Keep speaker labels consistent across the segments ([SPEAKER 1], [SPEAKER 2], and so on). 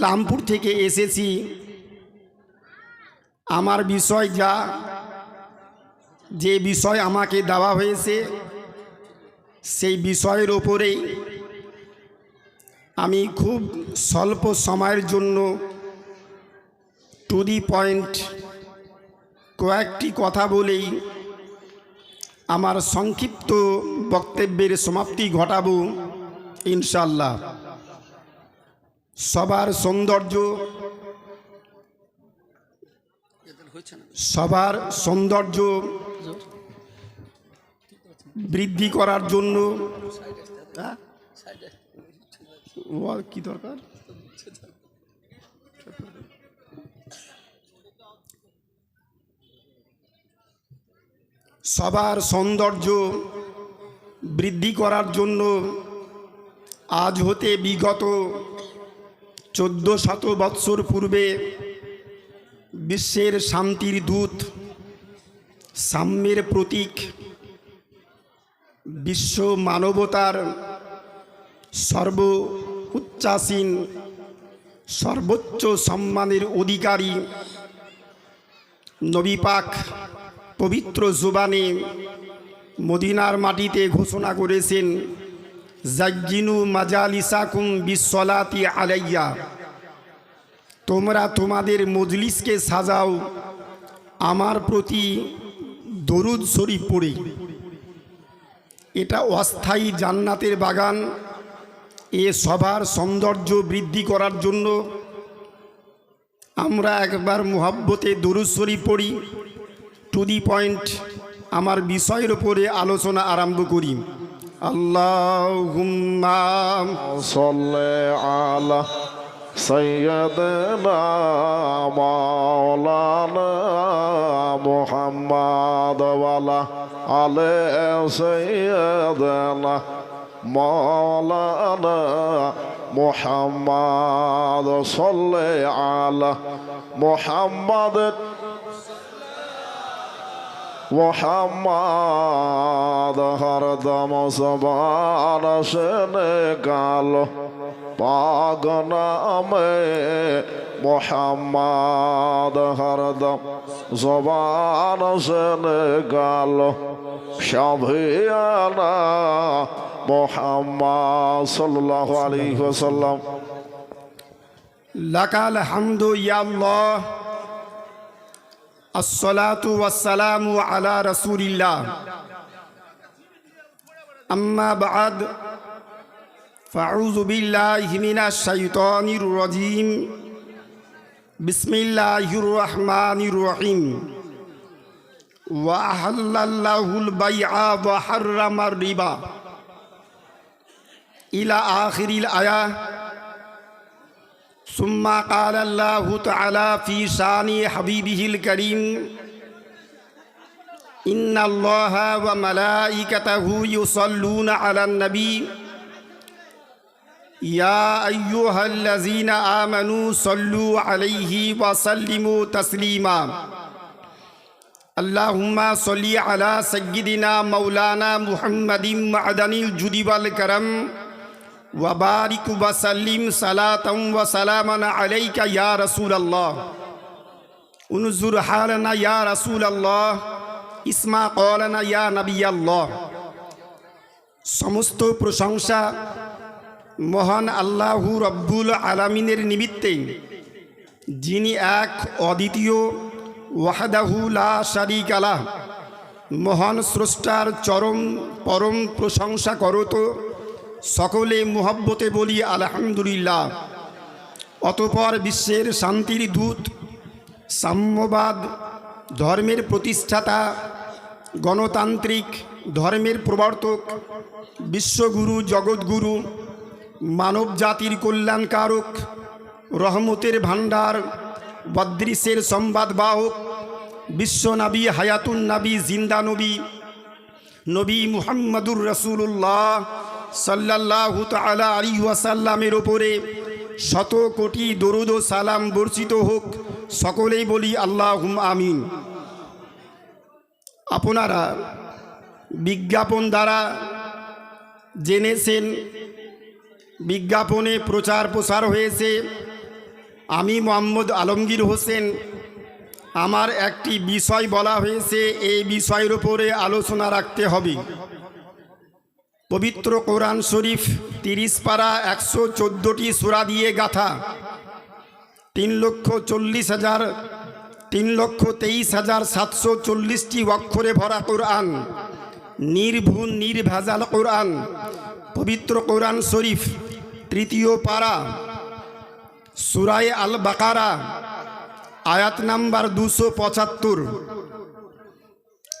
[SPEAKER 1] ইসলামপুর থেকে এসেছি। আমার বিষয় যা, যে বিষয় আমাকে দেওয়া হয়েছে, সেই বিষয়ের ওপরেই আমি খুব স্বল্প সময়ের জন্য টু দি পয়েন্ট কয়েকটি কথা বলেই আমার সংক্ষিপ্ত বক্তব্যের সমাপ্তি ঘটাবো ইনশাল্লাহ সবার সৌন্দর্য সবার সৌন্দর্য বৃদ্ধি করার জন্য হ্যাঁ? কি দরকার সবার সৌন্দর্য বৃদ্ধি করার জন্য আজ হতে বিগত চোদ্দ শত বৎসর পূর্বে বিশ্বের শান্তির দূত, সাম্যের প্রতীক, বিশ্ব মানবতার সর্ব উচ্চাসীন সর্বোচ্চ সম্মানের অধিকারী, নবী পাক পবিত্র জুবানে মদিনার মাটিতে ঘোষণা করেছেন জাজ্জিনু মাজালিসাকুম বিশ্বলাতি আলাইয়া। তোমরা তোমাদের মজলিসকে সাজাও, আমার প্রতি দরুদ শরীফ পড়ে। এটা অস্থায়ী জান্নাতের বাগান। এ সবার সৌন্দর্য বৃদ্ধি করার জন্য আমরা একবার মোহাব্বতে দরুদ শরীফ পড়ি। টু দি পয়েন্ট, আমার বিষয়ের ওপরে আলোচনা আরম্ভ করি। اللهم
[SPEAKER 2] صل على سيدنا مولانا محمد وعلى على سيدنا مولانا محمد صل على محمد মোহাম্মদ হরদম সবার সেনে গাল পাগ নামে মোহাম্মদ হরদম জবান সেনে গাল সাভিয়ানা মোহাম্মদ সাল্লাল্লাহু আলাইহি ওয়াসাল্লাম।
[SPEAKER 1] লাকাল হামদু ইয়াল্লাহ الصلاة والسلام على رسول الله. أما بعد فأعوذ بالله من الشيطان الرجيم. بسم الله الرحمن الرحيم. وأحل الله البيع وحرم الربا. إلى آخر الآية. ثم قال الله تعالى في شان حبيبه الكريم إن الله وملائكته يصلون على النبي يا أيها الذين آمنوا صلوا عليه وسلموا تسليما. اللهم صل على سيدنا مولانا محمد معدن الجود والكرم ওয়াবারিক ওয়াসাল্লিম সালাতাম ওয়া আল্লাহ উনজুর ইয়া রাসূল আল্লাহ ইসমা কলানা সমস্ত প্রশংসা মহান আল্লাহ রব্বুল আলামিনের নিমিত্তে যিনি এক অদ্বিতীয় ওয়াহাদাহুলা শারিক আলাহ মহান স্রষ্টার চরম পরম প্রশংসা করত সকলে মোহব্বতে বলি, আলহামদুলিল্লাহ। অতপর বিশ্বের শান্তির দূত, সাম্যবাদ, ধর্মের প্রতিষ্ঠাতা, গণতান্ত্রিক ধর্মের প্রবর্তক, বিশ্বগুরু, জগৎগুরু মানব জাতির কল্যাণকারক, রহমতের ভাণ্ডার, বদ্রিসের সংবাদবাহক বিশ্বনবী হায়াতুন নবী, জিন্দা নবী নবী মুহাম্মদুর রসুল্লাহ সাল্লাহ তালা আলী ওয়াসাল্লামের ওপরে শত কোটি দরুদ ও সালাম বর্ষিত হোক, সকলেই বলি আল্লাহ আমিন। আপনারা বিজ্ঞাপন দ্বারা জেনেছেন, বিজ্ঞাপনে প্রচার প্রসার হয়েছে। আমি মোহাম্মদ আলমগীর হোসেন, আমার একটি বিষয় বলা হয়েছে, এই বিষয়ের উপরে আলোচনা রাখতে হবে। পবিত্র কোরআন শরীফ, তিরিশ পারা, একশো চোদ্দোটি সুরা দিয়ে গাথা। তিন লক্ষ চল্লিশ হাজার, তিন লক্ষ তেইশ হাজার সাতশো চল্লিশটি অক্ষরে ভরা কোরআন। নির্ভুল, নির্ভেজাল কোরআন। পবিত্র কোরআন শরীফ, তৃতীয় পারা, সুরায় আল বাকারা আয়াত নাম্বার দুশো পঁচাত্তর।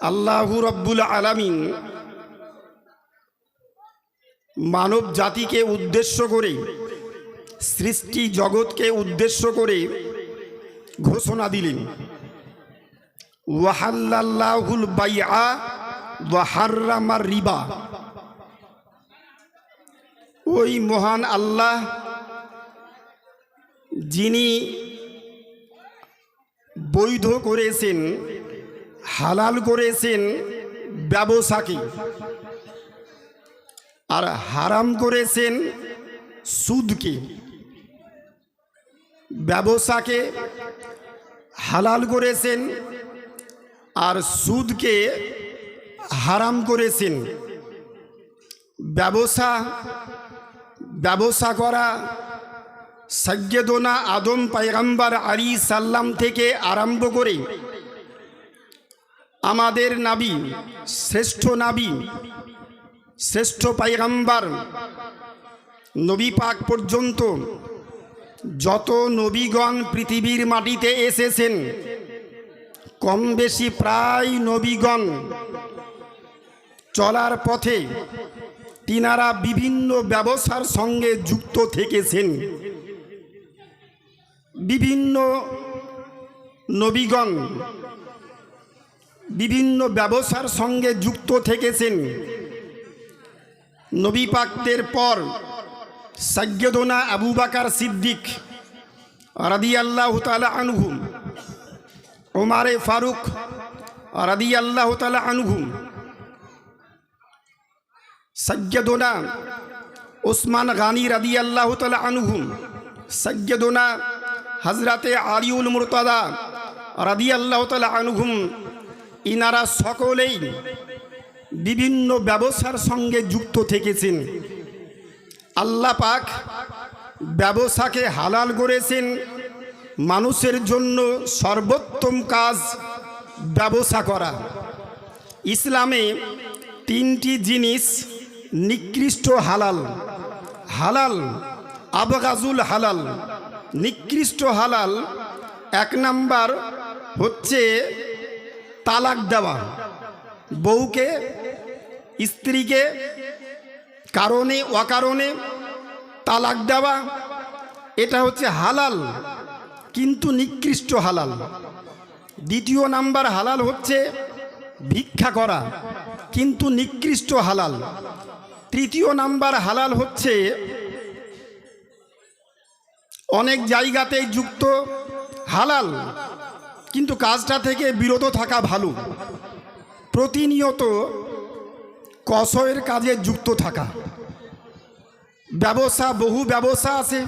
[SPEAKER 1] আল্লাহু রব্বুল আলামিন মানব জাতিকে উদ্দেশ্য করে, সৃষ্টি জগৎকে উদ্দেশ্য করে ঘোষণা দিলেন। ওয়াহাল্লাহুল বাইআ ওয়াহার্রামার রিবা। ওই মহান আল্লাহ, যিনি বৈধ করেছেন, হালাল করেছেন ব্যবসাকে। আর হারাম করেছেন সুদকে, ব্যবসাকে হালাল করেছেন আর সুদকে হারাম করেছেন। ব্যবসা ব্যবসা করা সৈয়দনা আদম পায়গাম্বার আলী সাল্লাম থেকে আরম্ভ করে আমাদের নাবি, শ্রেষ্ঠ নাবি শ্রেষ্ঠ পাইগাম্বার নবী পাক পর্যন্ত যত নবীগণ পৃথিবীর মাটিতে এসেছেন, কম বেশি প্রায় নবীগণ চলার পথে তিনারা বিভিন্ন ব্যবসার সঙ্গে যুক্ত থেকেছেন। বিভিন্ন নবীগণ বিভিন্ন ব্যবসার সঙ্গে যুক্ত থেকেছেন। নবী পাকদের পর সৈয়দনা আবু বাকার সিদ্দিক রাদি আল্লাহ তালা আনহুম ওমারে ফারুক রাদি আল্লাহ তালা আনহুম সৈয়দনা ওসমান গানি রাদি আল্লাহ তালা আনহুম সৈয়দনা হজরতে আলিউল মুরতাদা রাদি আল্লাহ তালা আনহুম, ইনারা সকলেই বিভিন্ন ব্যবসার সঙ্গে যুক্ত থেকেছেন। আল্লাহ পাক ব্যবসাকে হালাল করেছেন। মানুষের জন্য সর্বোত্তম কাজ ব্যবসা করা। ইসলামে তিনটি জিনিস নিকৃষ্ট হালাল। হালাল, আবগাজুল হালাল। নিকৃষ্ট হালাল এক নাম্বার হচ্ছে তালাক দেওয়া। বউকে স্ত্রীকে কারণে, অকারণে তালাক দেওয়া, এটা হচ্ছে হালাল, কিন্তু নিকৃষ্ট হালাল। দ্বিতীয় নাম্বার হালাল হচ্ছে ভিক্ষা করা, কিন্তু নিকৃষ্ট হালাল। তৃতীয় নাম্বার হালাল হচ্ছে অনেক জায়গাতেই যুক্ত হালাল, কিন্তু কাজটা থেকে বিরত থাকা ভালো। প্রতিনিয়ত কসয়ের কাজে যুক্ত থাকা। ব্যবসা, বহু ব্যবসা আছে।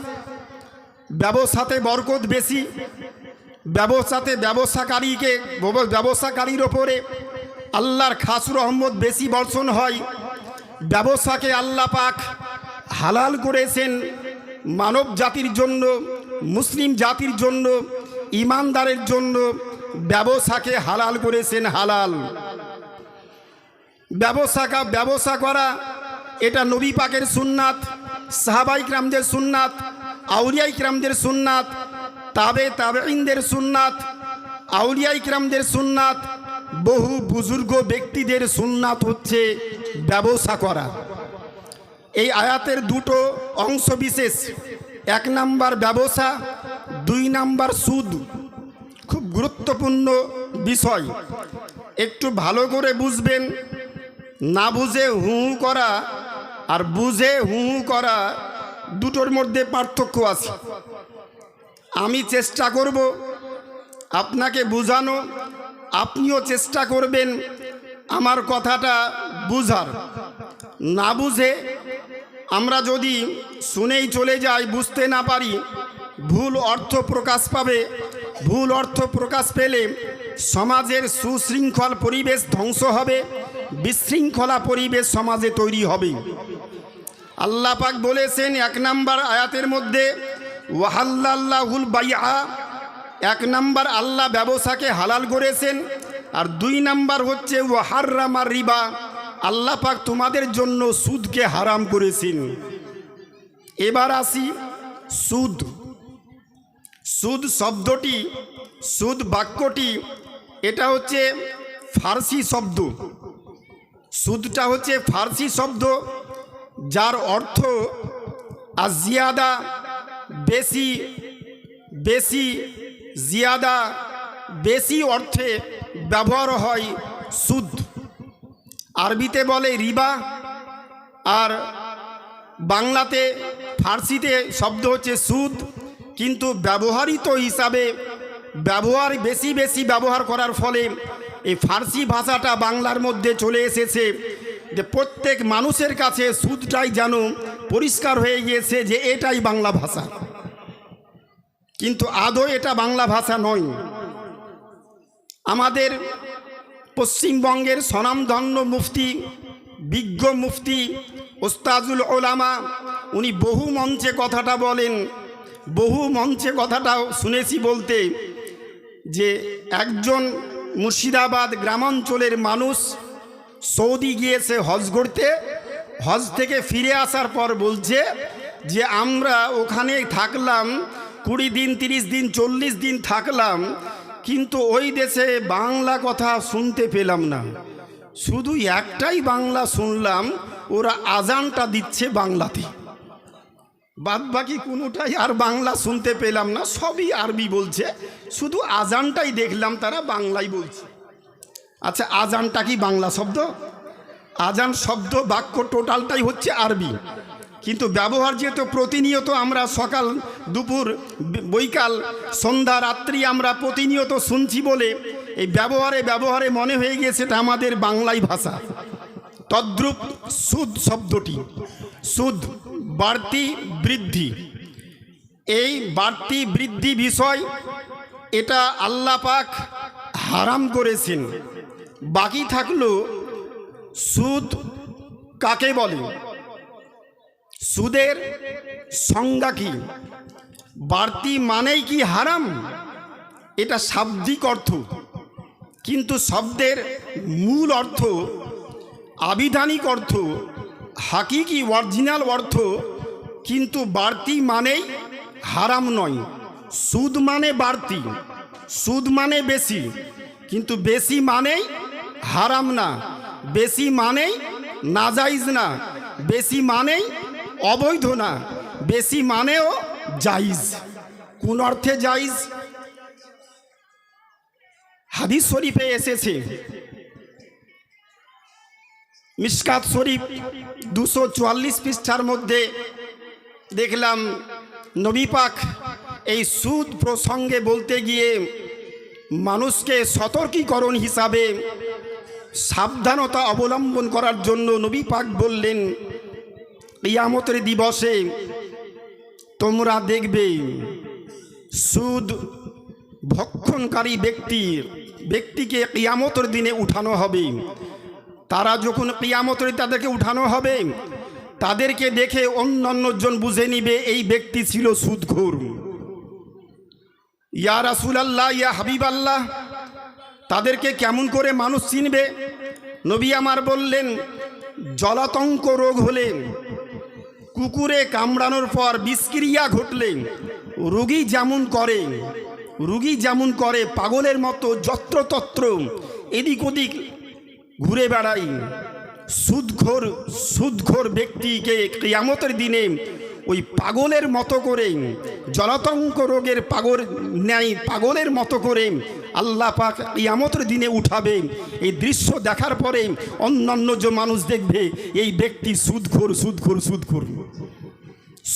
[SPEAKER 1] ব্যবসাতে বরকত বেশি। ব্যবসাতে ব্যবসাকারীকে ব্যবসাকারীর ওপরে আল্লাহর খাস রহমত বেশি বর্ষণ হয়। ব্যবসাকে আল্লাহ পাক হালাল করেছেন মানব জাতির জন্য, মুসলিম জাতির জন্য, ইমানদারের জন্য। ব্যবসাকে হালাল করেছেন হালাল। ব্যবসা ব্যবসা করা। এটা নবী পাকের সুন্নাত, সাহাবাই ক্রামদের সুন্নাত আউলিয়াই ক্রামদের সুন্নাত, তাবে তাবেইনদের সুন্নাত আউলিয়াই ক্রামদের সুন্নাত, বহু বুজুর্গ ব্যক্তিদের সুন্নাত হচ্ছে ব্যবসা করা। এই আয়াতের দুটো অংশ বিশেষ। এক নাম্বার ব্যবসা দুই নাম্বার সুদ। খুব গুরুত্বপূর্ণ বিষয়। একটু ভালো করে বুঝবেন। না বুঝে হু হু করা আর বুঝে হু হু করা দুটোর মধ্যে পার্থক্য আছে। আমি চেষ্টা করব আপনাকে বোঝানো, আপনিও চেষ্টা করবেন আমার কথাটা বুঝার। না বুঝে আমরা যদি শুনেই চলে যাই, বুঝতে না পারি, ভুল অর্থ প্রকাশ পাবে, ভুল অর্থ প্রকাশ পেলে সমাজের সুশৃঙ্খল পরিবেশ ধ্বংস হবে বিশৃঙ্খলা পরিবেশ সমাজে তৈরি হবে। আল্লাহ পাক বলেছেন, এক নাম্বার আয়াতের মধ্যে ওয়াহাল্লাহুল বাইয়া এক নাম্বার আল্লাহ ব্যবসাকে হালাল করেছেন, আর দুই নাম্বার হচ্ছে, ওয়াহার্রামার রিবা আল্লাহ পাক তোমাদের জন্য সুদকে হারাম করেছেন। এবার আসি সুদ। সুদ শব্দটি, সুদ বাক্যটি, এটা হচ্ছে ফার্সি শব্দ। সুদটা হচ্ছে ফার্সি শব্দ, যার অর্থ আজিয়াদা বেশি বেশি, জিয়াদা, বেশি অর্থে ব্যবহার হয় সুদ। আরবিতে বলে রিবা, আর বাংলাতে ফার্সিতে শব্দ হচ্ছে সুদ, কিন্তু ব্যবহারিত হিসাবে ব্যবহার বেশি বেশি ব্যবহার করার ফলে এই ফার্সি ভাষাটা বাংলার মধ্যে চলে এসেছে যে প্রত্যেক মানুষের কাছে সুদটাই যেন পরিষ্কার হয়ে গিয়েছে যে এটাই বাংলা ভাষা। কিন্তু আদৌ এটা বাংলা ভাষা নয়। আমাদের পশ্চিমবঙ্গের স্বনামধন্য মুফতি, বিজ্ঞ মুফতি ওস্তাজুল ওলামা, উনি বহু মঞ্চে কথাটা বলেন, বহু মঞ্চে কথাটা শুনেছি বলতে যে একজন মুর্শিদাবাদ গ্রামাঞ্চলের মানুষ সৌদি গিয়েছে হজ করতে। হজ থেকে ফিরে আসার পর বলছে যে, আমরা ওখানে থাকলাম, কুড়ি দিন, তিরিশ দিন, চল্লিশ দিন থাকলাম, কিন্তু ওই দেশে বাংলা কথা শুনতে পেলাম না। শুধু একটাই বাংলা শুনলাম, ওরা আজানটা দিচ্ছে বাংলাতে। বাদ বাকি কোনোটাই আর বাংলা শুনতে পেলাম না, সবই আরবি বলছে। শুধু আজানটাই দেখলাম, তারা বাংলাই বলছে। আচ্ছা আজানটা কি বাংলা শব্দ? আজান শব্দ বাক্য টোটালটাই হচ্ছে আরবি। কিন্তু ব্যবহার যেহেতু প্রতিনিয়ত আমরা সকাল, দুপুর, বৈকাল, সন্ধ্যা, রাত্রি আমরা প্রতিনিয়ত শুনছি বলে, এই ব্যবহারে ব্যবহারে মনে হয়ে গিয়েছে এটা আমাদের বাংলাই ভাষা। তদ্রুপ সুদ শব্দটি। সুদ বাড়তি বৃদ্ধি। এই বাড়তি বৃদ্ধি বিষয়, এটা আল্লাহ পাক হারাম করেছেন। বাকি থাকল সুদ কাকে বলে? সুদের সংজ্ঞা কি? বাড়তি মানেই কি হারাম? এটা শাব্দিক অর্থ। কিন্তু শব্দের মূল অর্থ আবিধানিক অর্থ। হাকিকি অরিজিনাল অর্থ, কিন্তু বাড়তি মানেই হারাম নয়। সুদ মানে বাড়তি, সুদ মানে বেশি, কিন্তু বেশি মানেই হারাম না। বেশি মানেই নাজাইজ না। বেশি মানেই অবৈধ না। বেশি মানেও জাইজ। কোন অর্থে জাইজ? হাদিস শরীফে এসেছে মিসকাত শরীফ দুশো চুয়াল্লিশ পৃষ্ঠার মধ্যে দেখলাম নবী পাক এই সুদ প্রসঙ্গে বলতে গিয়ে মানুষকে সতর্কীকরণ হিসাবে সাবধানতা অবলম্বন করার জন্য নবী পাক বললেন ইয়ামতের দিবসে তোমরা দেখবে সুদ ভক্ষণকারী ব্যক্তি ব্যক্তিকে কিয়ামতের দিনে উঠানো হবে। তারা যখন কিয়ামতের তাদেরকে উঠানো হবে, তাদেরকে দেখে অন্য অন্যজন বুঝে নিবে, এই ব্যক্তি ছিল সুদঘোর। ইয়া রাসুল আল্লাহ ইয়া হাবিব আল্লাহ তাদেরকে কেমন করে মানুষ চিনবে? নবী আমার বললেন, জলাতঙ্ক রোগ হলে কুকুরে কামড়ানোর পর বিষক্রিয়া ঘটলে রুগী যেমন করে, রুগী যেমন করে, পাগলের মতো যত্রতত্র, এদিক ওদিক ঘুরে বেড়াই। সুদঘোর সুদঘোর ব্যক্তিকে কিয়ামতের দিনে ওই পাগলের মতো করে, জলাতঙ্ক রোগের পাগল, ন্যায় পাগলের মতো করে আল্লাহ পাক কিয়ামতের দিনে উঠাবে। এই দৃশ্য দেখার পরে অন্যান্য যে মানুষ দেখবে, এই ব্যক্তি সুদঘোর সুদঘোর সুদঘোর।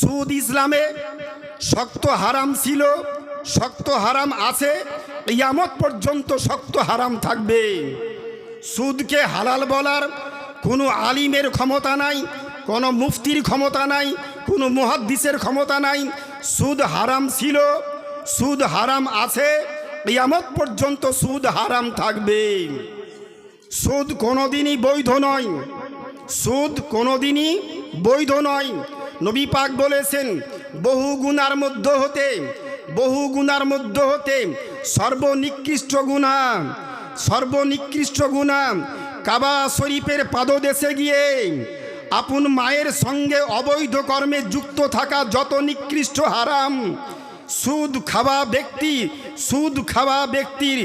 [SPEAKER 1] সুদ ইসলামে শক্ত হারাম ছিল, শক্ত হারাম আছে ইয়ামত পর্যন্ত শক্ত হারাম থাকবে। সুদকে হালাল বলার কোনো আলিমের ক্ষমতা নাই, কোনো মুফতির ক্ষমতা নাই, কোনো মুহাদ্দিসের ক্ষমতা নাই। সুদ হারাম ছিল, সুদ হারাম আছে, কিয়ামত পর্যন্ত সুদ হারাম থাকবে। সুদ কোনোদিনই বৈধ নয়, সুদ কোনোদিনই বৈধ নয়। নবী পাক বলেছেন, বহু গুণার মধ্য হতে, বহু গুণার মধ্য হতে সর্বনিকৃষ্ট গুণা সর্বনিকৃষ্ট গুণা কাবা শরীফের পাদদেশে গিয়ে আপন মায়ের সঙ্গে অবৈধ কর্মে যুক্ত থাকা যত নিকৃষ্ট হারাম, সুদ খাওয়া ব্যক্তি, সুদ খাওয়া ব্যক্তির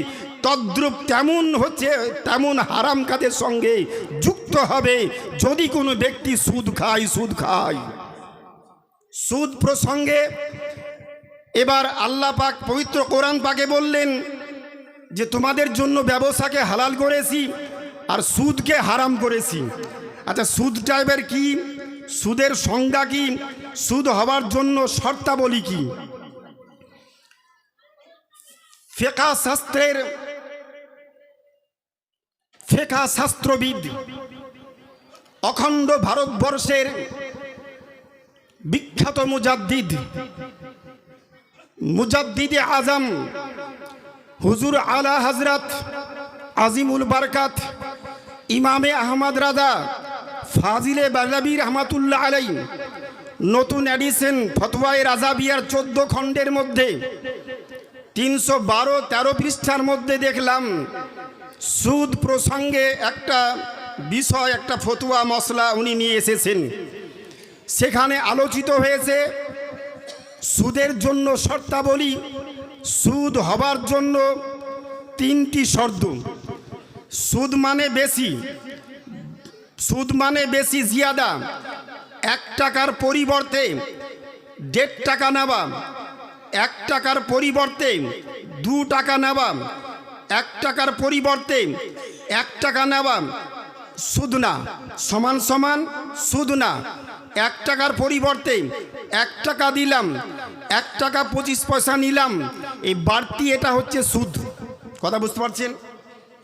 [SPEAKER 1] তদ্রুপ তেমন হচ্ছে, তেমন হারাম কাজের সঙ্গে যুক্ত হবে, যদি কোনো ব্যক্তি সুদ খায় সুদ খায়। সুদ প্রসঙ্গে এবার আল্লাহ পাক পবিত্র কোরআন পাকে বললেন যে তোমাদের জন্য ব্যবসাকে হালাল করেছি আর সুদকে হারাম করেছি। আচ্ছা সুদ টাইপের কি? সুদের সংজ্ঞা কি? সুদ হওয়ার জন্য শর্তাবলী কি? ফেকা শাস্ত্রের ফেকা শাস্ত্রবিদ অখণ্ড ভারতবর্ষের বিখ্যাত মুজাদ্দিদ, মুজাদ্দিদে আজম হুজুর আলা হজরত আজিমুল বারকাত, ইমামে আহমদ রাজা ফাজিলে বাজাবি রহমাতুল্লাহ আলাই নতুন এডিশন ফতোয়ায় রাজাবিয়ার চোদ্দ খণ্ডের মধ্যে, তিনশো বারো তেরো পৃষ্ঠার মধ্যে দেখলাম, সুদ প্রসঙ্গে একটা বিষয়, একটা ফতুয়া মশলা উনি নিয়ে এসেছেন। সেখানে আলোচিত হয়েছে, সুদের জন্য শর্তাবলী সুদ হবার জন্য তিনটি শর্ত। সুদ মানে বেশি, সুদ মানে বেশি জিয়াদা। এক টাকার পরিবর্তে দেড় টাকা নেওয়া, এক টাকার পরিবর্তে দু টাকা নেওয়া, এক টাকার পরিবর্তে এক টাকা নেওয়া, সুদ না, সমান সমান সুদ না। এক টাকার পরিবর্তে এক টাকা দিলাম, এক টাকা পঁচিশ পয়সা নিলাম, এই বাড়তি এটা হচ্ছে সুদ। কথা বুঝতে পারছেন?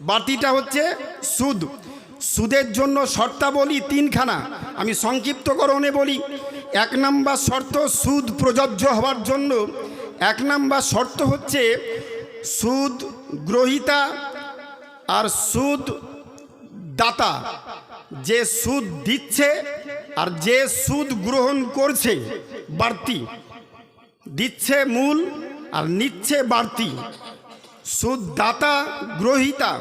[SPEAKER 1] বাড়তিটা হচ্ছে সুদ। সুদের জন্য শর্তাবলী তিনখানা। আমি সংক্ষিপ্তকরণে বলি, এক নাম্বার শর্ত সুদ প্রযোজ্য হওয়ার জন্য, এক নাম্বার শর্ত হচ্ছে সুদ গ্রহিতা আর সুদ দাতা। যে সুদ দিচ্ছে আর যে সুদ গ্রহণ করছে বাড়তি, দিচ্ছে মূল আর নিচ্ছে বাড়তি। সুদ দাতা গ্রহিতা,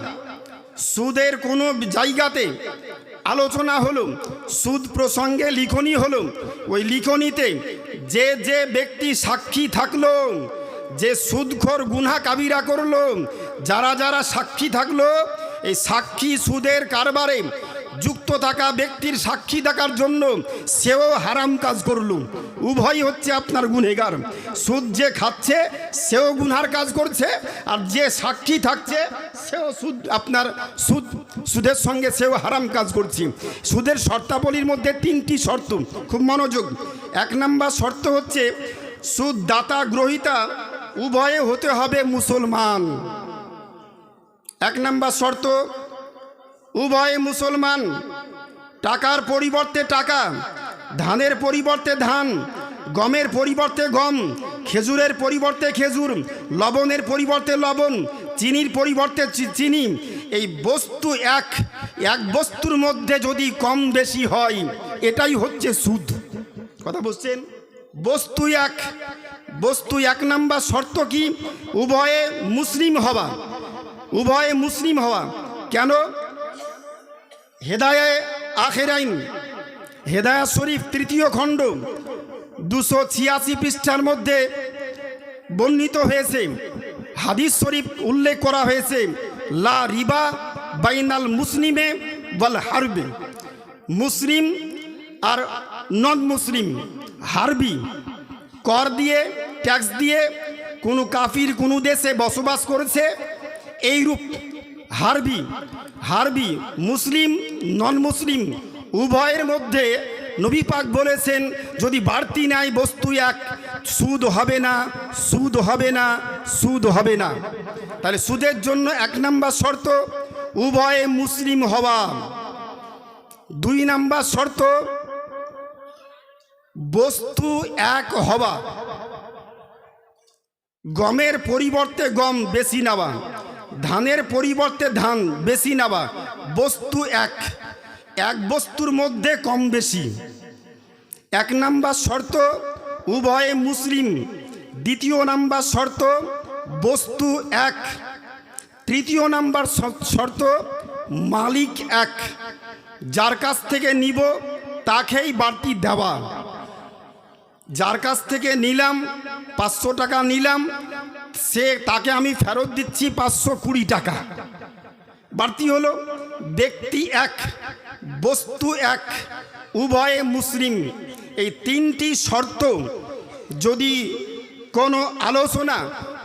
[SPEAKER 1] সুদের কোনো জায়গাতে আলোচনা হলো, সুদ প্রসঙ্গে লিখনি হলো। ওই লিখনিতে যে যে ব্যক্তি সাক্ষী থাকল, যে সুদখোর গুনা কাবিরা করল, যারা যারা সাক্ষী থাকল, এই সাক্ষী সুদের কারবারে যুক্ত থাকা ব্যক্তির সাক্ষী থাকার জন্য সেও হারাম কাজ করল। উভয় হচ্ছে আপনার গুনেগার সুদ যে খাচ্ছে, সেও গুনহার কাজ করছে, আর যে সাক্ষী থাকছে, সেও সুদ, আপনার সুদ, সুদের সঙ্গে সেও হারাম কাজ করছে। সুদের শর্তাবলীর মধ্যে তিনটি শর্ত, খুব মনোযোগ। এক নাম্বার শর্ত হচ্ছে সুদ দাতা গ্রহিতা উভয়ে হতে হবে মুসলমান। এক নাম্বার শর্ত উভয় মুসলমান। টাকার পরিবর্তে টাকা, ধানের পরিবর্তে ধান, গমের পরিবর্তে গম, খেজুরের পরিবর্তে খেজুর, লবণের পরিবর্তে লবণ, চিনির পরিবর্তে চিনি। এই বস্তু এক এক বস্তুর মধ্যে যদি কম বেশি হয়, এটাই হচ্ছে সুদ। কথা বুঝছেন? বস্তু এক বস্তু এক নাম্বার শর্ত কি? উভয়ে মুসলিম হওয়া। উভয়ে মুসলিম হওয়া। কেন? হেদায় আখেরাইন। হেদায়া শরীফ তৃতীয় খণ্ড, দুশো ছিয়াশি পৃষ্ঠার মধ্যে বর্ণিত হয়েছে। হাদিস শরীফ উল্লেখ করা হয়েছে, লা রিবা বাইনাল মুসলিমে বল হারবে। মুসলিম আর নন মুসলিম হারবি। কর দিয়ে, ট্যাক্স দিয়ে কোনো কাফির কোনো দেশে বসবাস করেছে, এইরূপ হারবি হারবি, মুসলিম নন মুসলিম উভয়ের মধ্যে নবী পাক বলেছেন, যদি বাড়তি নাই বস্তু এক, সুদ হবে না, সুদ হবে না, সুদ হবে না। তাহলে সুদের জন্য এক নাম্বার শর্ত, উভয়ে মুসলিম হওয়া। দুই নাম্বার শর্ত, বস্তু এক হওয়া। গমের পরিবর্তে গম বেশি নেওয়া। ধানের পরিবর্তে ধান, বেশি নেওয়া বস্তু এক। এক বস্তুর মধ্যে কম বেশি। এক নাম্বার শর্ত, উভয়ে মুসলিম। দ্বিতীয় নাম্বার শর্ত, বস্তু এক। তৃতীয় নাম্বার শর্ত, মালিক এক। যার কাছ থেকে নিব, তাকেই বাড়তি দেওয়া। যার কাছ থেকে নিলাম, পাঁচশো টাকা নিলাম সে তাকে আমি ফেরত দিচ্ছি পাঁচশো কুড়ি টাকা। বাড়তি হলো, ব্যক্তি এক, বস্তু এক, উভয়ে মুসলিম। এই তিনটি শর্ত যদি কোনো আলোচনা,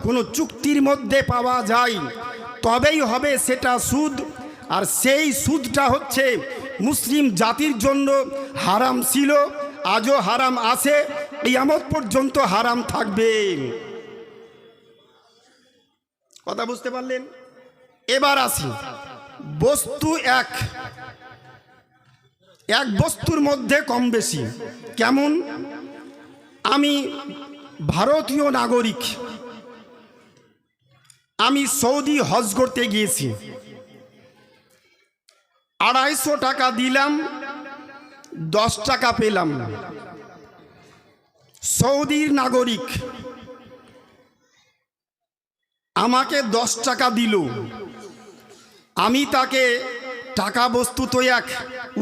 [SPEAKER 1] কোনো চুক্তির মধ্যে পাওয়া যায়, তবেই হবে সেটা সুদ। আর সেই সুদটা হচ্ছে মুসলিম জাতির জন্য হারাম ছিল, আজও হারাম আছে এই আমত পর্যন্ত হারাম থাকবে। কথা বুঝতে পারলেন? এবার আসি। বস্তু এক। এক বস্তুর মধ্যে কম বেশি। কেমন? আমি ভারতীয় নাগরিক। আমি সৌদি হজ করতে গিয়েছি। আড়াইশো টাকা দিলাম, দশ টাকা পেলাম। সৌদির নাগরিক। আমাকে দশ টাকা দিল। আমি তাকে টাকা বস্তু তো এক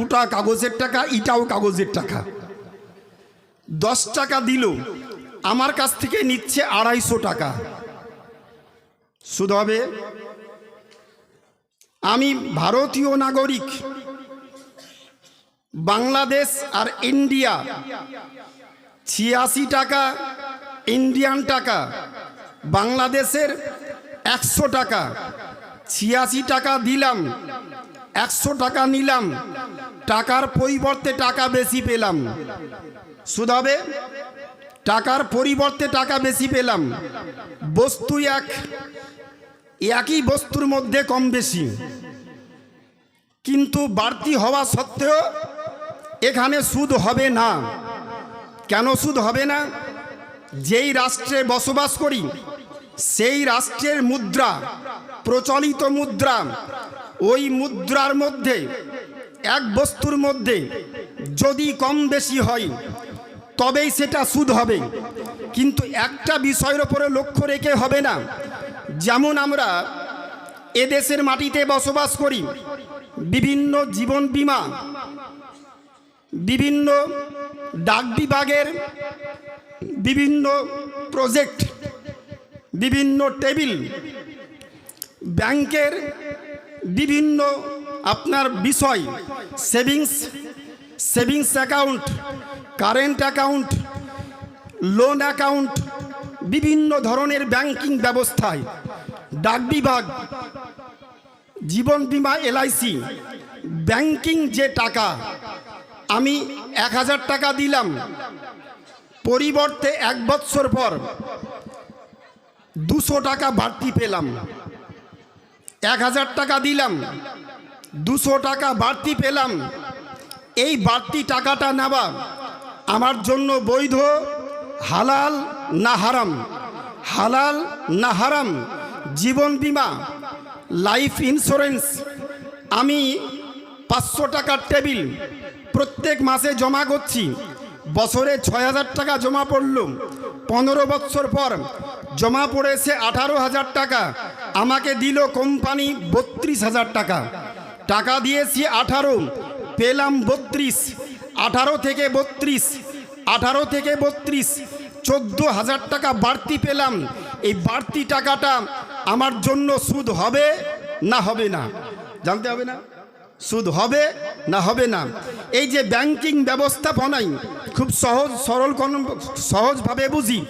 [SPEAKER 1] উটা কাগজের টাকা ইটাও কাগজের টাকা। দশ টাকা দিল, আমার কাছ থেকে নিচ্ছে আড়াইশো টাকা। শুধু হবে, আমি ভারতীয় নাগরিক, বাংলাদেশ আর ইন্ডিয়া, ছিয়াশি টাকা, ইন্ডিয়ান টাকা বাংলাদেশের একশো টাকা, ছিয়াশি টাকা দিলাম, একশো টাকা নিলাম, টাকার পরিবর্তে টাকা বেশি পেলাম। শুধু হবে টাকার পরিবর্তে টাকা বেশি পেলাম। বস্তু এক, একই বস্তুর মধ্যে কম বেশি। কিন্তু বাড়তি হওয়া সত্ত্বেও এখানে সুদ হবে না। কেন সুদ হবে না? যেই রাষ্ট্রে বসবাস করি, সেই রাষ্ট্রের মুদ্রা, প্রচলিত মুদ্রা, ওই মুদ্রার মধ্যে, এক বস্তুর মধ্যে যদি কম বেশি হয়, তবেই সেটা সুদ হবে। কিন্তু একটা বিষয়ের ওপরে লক্ষ্য রেখে হবে না। যেমন আমরা এদেশের মাটিতে বসবাস করি, বিভিন্ন জীবন বীমা, বিভিন্ন ডাক বিভাগের বিভিন্ন প্রজেক্ট বিভিন্ন টেবিল ব্যাংকের বিভিন্ন আপনার বিষয় savings savings account current account loan account বিভিন্ন ধরনের ব্যাংকিং ব্যবস্থায়, ডাক বিভাগ, জীবন বীমা এলআইসি ব্যাংকিং যে টাকা, আমি এক হাজার টাকা দিলাম পরিবর্তে এক বৎসর পর দুশো টাকা বাড়তি পেলাম। এক হাজার টাকা দিলাম। দুশো টাকা বাড়তি পেলাম। এই বাড়তি টাকাটা নেওয়া আমার জন্য বৈধ, হালাল না হারাম? হালাল না হারাম? জীবন বীমা, লাইফ ইন্স্যুরেন্স, আমি পাঁচশো টাকার টেবিল প্রত্যেক মাসে জমা করছি। বছরে ছয় হাজার টাকা জমা পড়ল পনেরো বছর পর জমা পড়েছে আঠারো হাজার টাকা। আমাকে দিল কোম্পানি বত্রিশ হাজার টাকা। টাকা দিয়েছি আঠারো, পেলাম বত্রিশ, আঠারো থেকে বত্রিশ, আঠারো থেকে বত্রিশ, চোদ্দ হাজার টাকা বাড়তি পেলাম। এই বাড়তি টাকাটা আমার জন্য সুদ হবে না হবে না? জানতে হবে না? সুদ হবে না হবে না। এই যে ব্যাংকিং ব্যবস্থাপনাই খুব সহজ, সরল সহজভাবে বুঝি।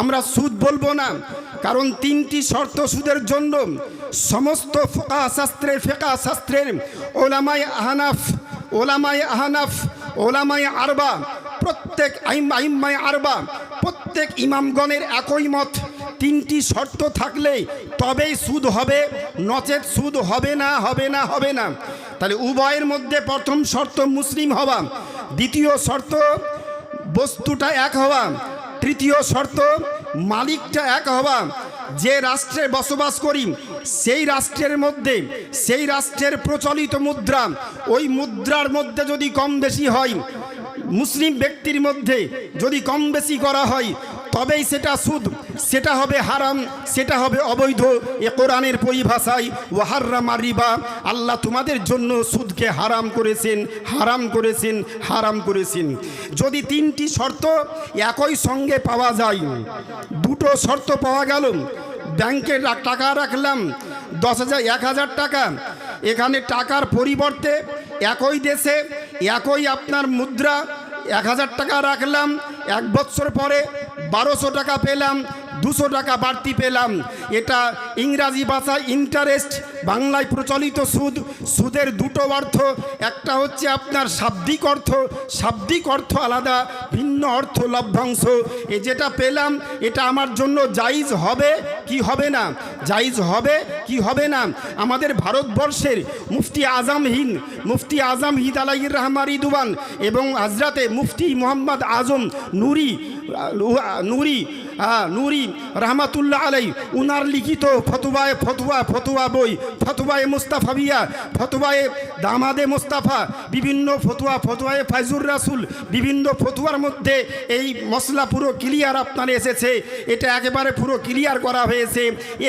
[SPEAKER 1] আমরা সুদ বলব না, কারণ তিনটি শর্ত সুদের জন্য সমস্ত ফোকা শাস্ত্রের ফেকা শাস্ত্রের ওলামাই আহানাফ ওলামাই আহানাফ ওলামাই আরবা, প্রত্যেক আইম আইম্মাই আরবা, প্রত্যেক ইমামগণের একই মত। তিনটি শর্ত থাকলে তবেই সুদ হবে, নচেত সুদ হবে না হবে না হবে না। তাহলে উভয়ের মধ্যে প্রথম শর্ত মুসলিম হওয়া, দ্বিতীয় শর্ত বস্তুটা এক হওয়া, তৃতীয় শর্ত মালিকটা এক হওয়া। যে রাষ্ট্রে বসবাস করি, সেই রাষ্ট্রের মধ্যে, সেই রাষ্ট্রের প্রচলিত মুদ্রা, ওই মুদ্রার মধ্যে যদি কম বেশি হয়, মুসলিম ব্যক্তির মধ্যে যদি কম বেশি করা হয় তবেই সেটা সুদ, সেটা হবে হারাম, সেটা হবে অবৈধ। এ কোরআনের পরিভাষায়, ওয়াহার্রামা রিবা, আল্লাহ তোমাদের জন্য সুদকে হারাম করেছেন হারাম করেছেন হারাম করেছেন। যদি তিনটি শর্ত একই সঙ্গে পাওয়া যায়, দুটো শর্ত পাওয়া গেল, ব্যাংকে টাকা রাখলাম, দশ হাজার, এক হাজার টাকা, এখানে টাকার পরিবর্তে একই দেশে একই আপনার মুদ্রা এক হাজার টাকা রাখলাম, এক বছর পরে বারোশো টাকা পেলাম, দুশো টাকা বাড়তি পেলাম। এটা ইংরাজি ভাষায় ইন্টারেস্ট বাংলায় প্রচলিত সুদ, সুদের দুটো অর্থ, একটা হচ্ছে আপনার শাব্দিক অর্থ শাব্দিক অর্থ আলাদা, ভিন্ন অর্থ লভ্যাংশ। এ যেটা পেলাম, এটা আমার জন্য জাইজ হবে কি হবে না? জাইজ হবে কি হবে না? আমাদের ভারতবর্ষের মুফতি আজম হিন্দ, মুফতি আজম হিদ আলাইর রহমান রিদুয়ান এবং হাজরাতে মুফতি মোহাম্মদ আজম নুরি নুরি নুরি রহমাতুল্লাহ আলাই উনার লিখিত ফতুয়ায় ফতুয়া ফতুয়া বই, ফতুয়ায়ে মুস্তাফাবিয়া ফতুয়ায়ে দামাদে মোস্তাফা, বিভিন্ন ফতুয়া, ফতুয়ায়ে ফাইজুর রাসুল, বিভিন্ন ফতুয়ার মধ্যে এই মশলা পুরো ক্লিয়ার আপনার এসেছে। এটা একেবারে পুরো ক্লিয়ার করা হয়েছে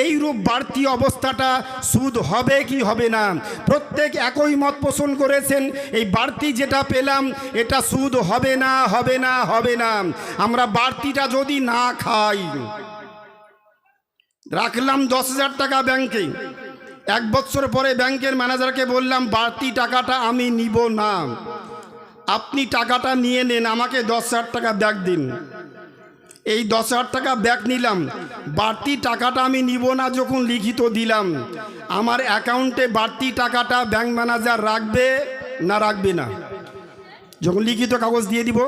[SPEAKER 1] এই রূপ বাড়তি অবস্থাটা সুদ হবে কি হবে না? প্রত্যেক একই মত পোষণ করেছেন, এই বাড়তি যেটা পেলাম, এটা সুদ হবে না হবে না হবে না। আমরা বাড়তিটা যদি না খাই, রাখলাম দশ হাজার টাকা ব্যাংকে। এক বছর পরে ব্যাংকের ম্যানেজারকে বললাম, বাড়তি টাকাটা আমি নিব না। আপনি টাকাটা নিয়ে নেন, আমাকে দশ হাজার টাকা ব্যাগ দিন। এই দশ হাজার টাকা ব্যাগ নিলাম। বাড়তি টাকাটা আমি নিব না যখন লিখিত দিলাম। আমার অ্যাকাউন্টে বাড়তি টাকাটা ব্যাংক ম্যানেজার রাখবে না রাখবে না। যখন লিখিত কাগজ দিয়ে দিব,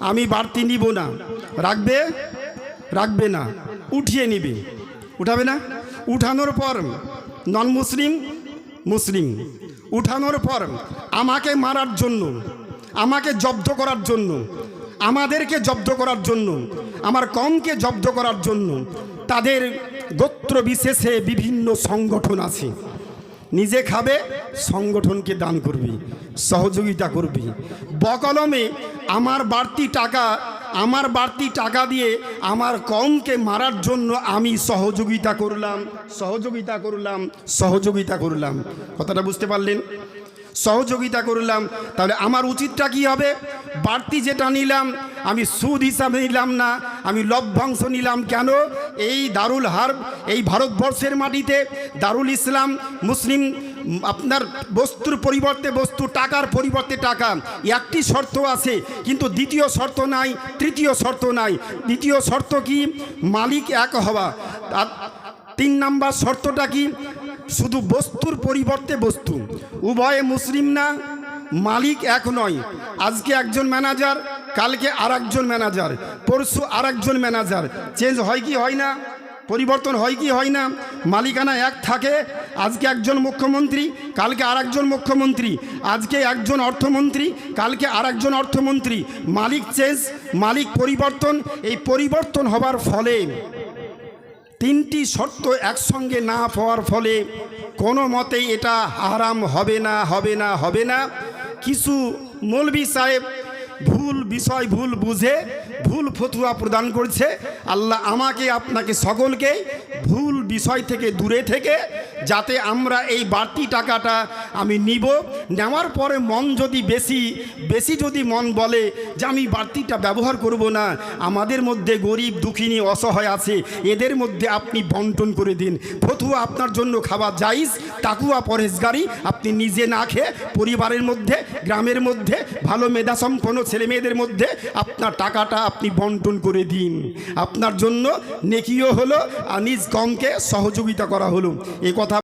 [SPEAKER 1] আমি বাড়তি নিব না। রাখবে? রাখবে না। উঠিয়ে নিবে। উঠাবে না? উঠানোর পর নন মুসলিম মুসলিম। উঠানোর পর আমাকে মারার জন্য, আমাকে জব্দ করার জন্য আমাদেরকে জব্দ করার জন্য, আমার কমকে জব্দ করার জন্য তাদের গোত্র বিশেষে বিভিন্ন সংগঠন আছে। নিজে খাবে, সংগঠনকে দান করবি, সহযোগিতা করবি। বকলমে আমার বাড়তি টাকা, আমার বাড়তি টাকা দিয়ে আমার কমকে মারার জন্য আমি সহযোগিতা করলাম সহযোগিতা করলাম সহযোগিতা করলাম। কথাটা বুঝতে পারলেন? সহযোগিতা করলাম। তাহলে আমার উচিতটা কি হবে? বাড়তি যেটা নিলাম, আমি সুদ হিসাবে নিলাম না, আমি লভ্যাংশ নিলাম কেন? এই দারুল হার্ব, এই ভারতবর্ষের মাটিতে দারুল ইসলাম মুসলিম, আপনার বস্তুর পরিবর্তে বস্তু, টাকার পরিবর্তে টাকা। একটি শর্ত আছে, কিন্তু দ্বিতীয় শর্ত নাই, তৃতীয় শর্ত নাই। দ্বিতীয় শর্ত কি? মালিক এক হওয়া। তিন নাম্বার শর্তটা কি? শুধু বস্তুর পরিবর্তে বস্তু। উভয়ে মুসলিম না, মালিক এক নয়। আজকে একজন ম্যানেজার, কালকে আর ম্যানেজার, পরশু আর ম্যানেজার। চেঞ্জ হয় কি হয় না? পরিবর্তন হয় কি হয় না? মালিকানা এক থাকে, আজকে একজন মুখ্যমন্ত্রী, কালকে আর মুখ্যমন্ত্রী। আজকে একজন অর্থমন্ত্রী, কালকে আর অর্থমন্ত্রী। মালিক চেঞ্জ, মালিক পরিবর্তন, এই পরিবর্তন হবার ফলে তিনটি শর্ত একসঙ্গে না পাওয়ার ফলে কোনো মতেই এটা হারাম হবে না হবে না হবে না। কিছু মৌলবি সাহেব ভুল, বিষয় ভুল বুঝে ভুল ফতুয়া প্রদান করছে। আল্লাহ আমাকে, আপনাকে সকলকে ভুল বিষয় থেকে দূরে থেকে যাতে আমরা এই বাড়তি টাকাটা আমি নিব। নেওয়ার পরে মন যদি বেশি বেশি যদি মন বলে যে আমি বাড়তিটা ব্যবহার করব না, আমাদের মধ্যে গরিব, দুঃখিনী, অসহায় আছে, এদের মধ্যে আপনি বন্টন করে দিন। ফতুয়া আপনার জন্য খাওয়া যাইজ তাকুয়া পরেশগারি আপনি নিজে না খেয়ে পরিবারের মধ্যে, গ্রামের মধ্যে, ভালো মেধাসম্পন্ন ছেলে মেয়েদের মধ্যে আপনার টাকাটা আপনি বন্টন করে দিন। আপনার জন্য নেকিও হলো আর নিজ কমকে সহযোগিতা করা হলো। এ কথা